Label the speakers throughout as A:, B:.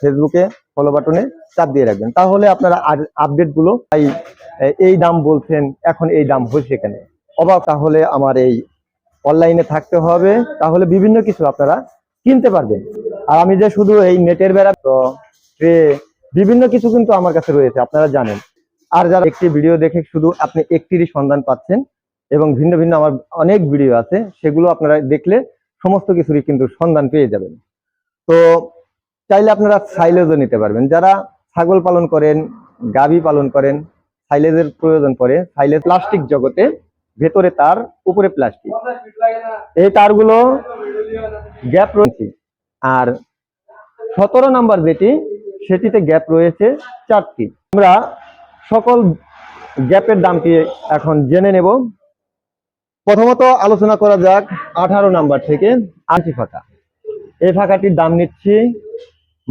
A: ফেসবুকে ফলো বাটনে চাপ দিয়ে রাখবেন। তাহলে আপনারা আপডেটগুলো তাই এই দাম বলছেন, এখন এই দাম হয়েছে কেন? অবাক, তাহলে আমার এই অনলাইনে থাকতে হবে। তাহলে বিভিন্ন কিছু আপনারা কিনতে পারবেন। আর আমি যে শুধু এই নেটের বেড়া, তো বিভিন্ন কিছু কিন্তু আমার কাছে রয়েছে, আপনারা জানেন। আর যারা একটি ভিডিও দেখে শুধু আপনি একটিরই সন্ধান পাচ্ছেন, এবং ভিন্ন ভিন্ন আমার অনেক ভিডিও আছে, সেগুলো আপনারা দেখলে সমস্ত কিছুরই কিন্তু সন্ধান পেয়ে যাবেন। তো চাইলে আপনারা সাইলেজও নিতে পারবেন। যারা ছাগল পালন করেন, গাভী পালন করেন সাইলেজের প্রয়োজন পড়ে সাইলেজ প্লাস্টিক জগতে ভেতরে তার, উপরে প্লাস্টিক এই তারগুলো গ্যাপ রয়েছে। আর সতেরো নাম্বার যেটি, সেটিতে গ্যাপ রয়েছে চারটি। আমরা সকল গ্যাপের দামটি এখন জেনে নেব। প্রথমত আলোচনা করা যাক আঠারো নাম্বার থেকে আশি ফাঁকা। এই ফাঁকাটির দাম নিচ্ছি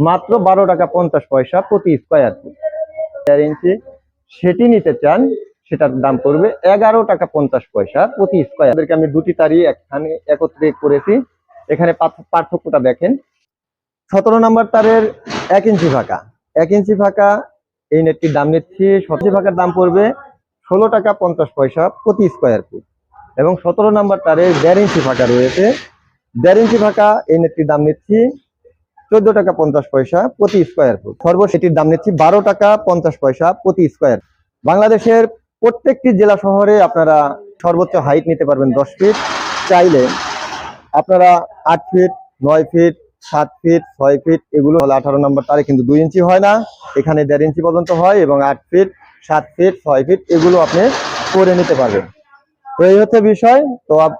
A: মাত্র বারো টাকা পঞ্চাশ পয়সা প্রতি স্কোয়ার ফুট চার ইঞ্চি সেটি নিতে চান, সেটার দাম পড়বে এগারো টাকা পঞ্চাশ পয়সা প্রতি স্কোয়ার এদেরকে আমি দুটি তারি একখানে একত্রে করেছি। এখানে পার্থক্যটা দেখেন। সতেরো নম্বর তারের এক ইঞ্চি ফাঁকা। এক ইঞ্চি ফাঁকা, এই নেটটির দাম নিচ্ছি, সতেরো ফাঁকার দাম পড়বে ষোলো টাকা পঞ্চাশ পয়সা প্রতি স্কোয়ার ফুট এবং সতেরো নাম্বার তারের দেড় ইঞ্চি ফাঁকা রয়েছে। দেড় ইঞ্চি ফাঁকা, এই নেটটির দাম নিচ্ছি চোদ্দ টাকা পঞ্চাশ পয়সা প্রতি স্কোয়ার ফুট সর্বশেটির দাম নিচ্ছি বারো টাকা পঞ্চাশ পয়সা প্রতি স্কোয়ার বাংলাদেশের প্রত্যেকটি জেলা শহরে আপনারা সর্বোচ্চ হাইট নিতে পারবেন দশ ফিট চাইলে আপনারা আট ফিট নয় ফিট সাত ফিট ছয় ফিট এগুলো হলো আঠারো নম্বর তারে কিন্তু দুই ইঞ্চি হয় না। এখানে দেড় ইঞ্চি পর্যন্ত হয় এবং আট ফিট সাত ফিট ছয় ফিট এগুলো আপনি করে নিতে পারবেন। তো এই হচ্ছে বিষয়। তো